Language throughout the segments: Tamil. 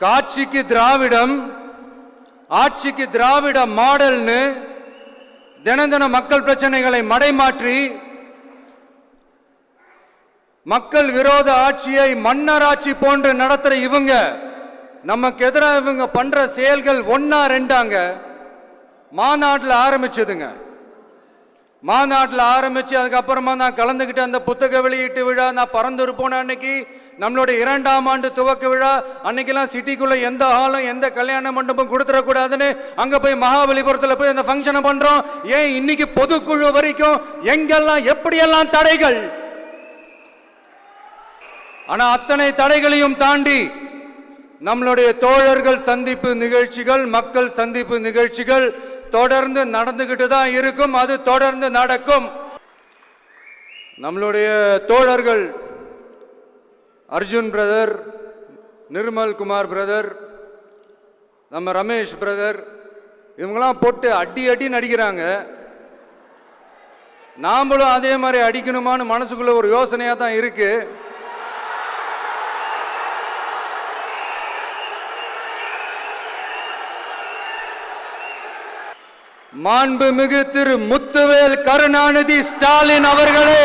காட்சிக்கு திராவிடம் ஆட்சிக்கு திராவிட மாடல்னு தினந்தின மக்கள் பிரச்சனைகளை மடைமாற்றி மக்கள் விரோத ஆட்சியை மன்னர் ஆட்சி போன்று நடத்துகிற இவங்க நமக்கு எதிராக இவங்க பண்ற செயல்கள் ஒன்னா ரெண்டாங்க. மாநாட்டில் ஆரம்பிச்சதுங்க. மாநாட்டில் ஆரம்பித்து அதுக்கப்புறமா நான் கலந்துக்கிட்ட அந்த புத்தக வெளியீட்டு விழா நான் பறந்துரு போன அன்னைக்கு நம்மளுடைய இரண்டாம் ஆண்டு துவக்க விழா அன்னைக்கெல்லாம் சிட்டிக்குள்ள எந்த ஹாலும் எந்த கல்யாண மண்டபம் கொடுத்துடக்கூடாதுன்னு அங்க போய் மகாபலிபுரத்தில் போய் அந்த ஃபங்க்ஷனை பண்றோம். ஏன் இன்னைக்கு பொதுக்குழு வரைக்கும் எங்கெல்லாம் எப்படியெல்லாம் தடைகள்? ஆனா அத்தனை தடைகளையும் தாண்டி நம்மளுடைய தோழர்கள் சந்திப்பு நிகழ்ச்சிகள் மக்கள் சந்திப்பு நிகழ்ச்சிகள் தொடர்ந்து நடந்துகிட்டு தான் இருக்கும். அது தொடர்ந்து நடக்கும். நம்மளுடைய தோழர்கள் அர்ஜுன் பிரதர் நிர்மல் குமார் பிரதர் நம்ம ரமேஷ் பிரதர் இவங்கெல்லாம் போட்டு அடி அடி நடிக்கிறாங்க. நாமளும் அதே மாதிரி அடிக்கணுமான்னு மனசுக்குள்ள ஒரு யோசனையாக தான் இருக்கு. மாண்புமிகு திரு முத்துவேல் கருணாநிதி ஸ்டாலின் அவர்களே!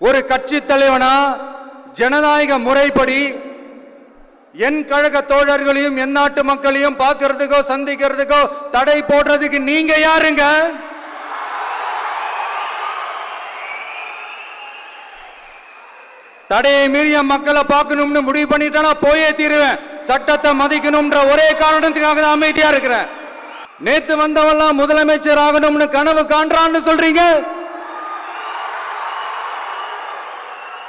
ஒரு கட்சி தலைவனா ஜனநாயக முறைப்படி என் கழக தோழர்களையும் என் நாட்டு மக்களையும் பார்க்கறதுக்கோ சந்திக்கிறதுக்கோ தடை போடுறதுக்கு நீங்க யாருங்க? தடையை மீறிய மக்களை பார்க்கணும்னு முடிவு பண்ணிட்டா போயே தீருவேன். சட்டத்தை மதிக்கணும்ன்ற ஒரே காரணத்துக்காக தான் அமைதியா இருக்கிறேன். நேத்து வந்தவெல்லாம் முதலமைச்சர் ஆகணும்னு கனவு காண்றான்னு சொல்றீங்க?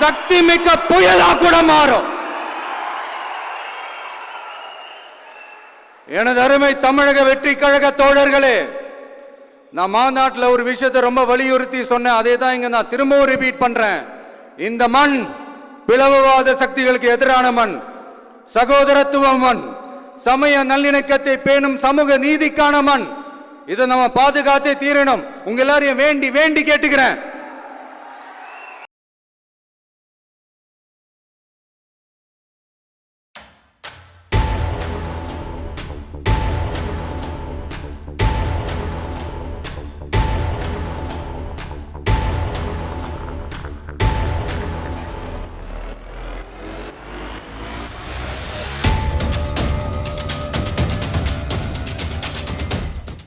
சக்தி மிக்க புயலா கூட மாறும். எனது அருமை தமிழக வெற்றி கழக தோழர்களே நான் மாநாட்டில் ஒரு விஷயத்தை ரொம்ப வலியுறுத்தி சொன்னேன். அதே தான் இங்க நான் திரும்பவும் ரிப்பீட் பண்றேன். இந்த மண் பிளவுவாத சக்திகளுக்கு எதிரான மண் சகோதரத்துவ மண் சமய நல்லிணக்கத்தை பேணும் சமூக நீதிக்கான மண் இதை நம்ம பாதுகாத்தே தீரணும். உங்க எல்லாரையும் வேண்டி வேண்டி கேட்டுக்கிறேன்.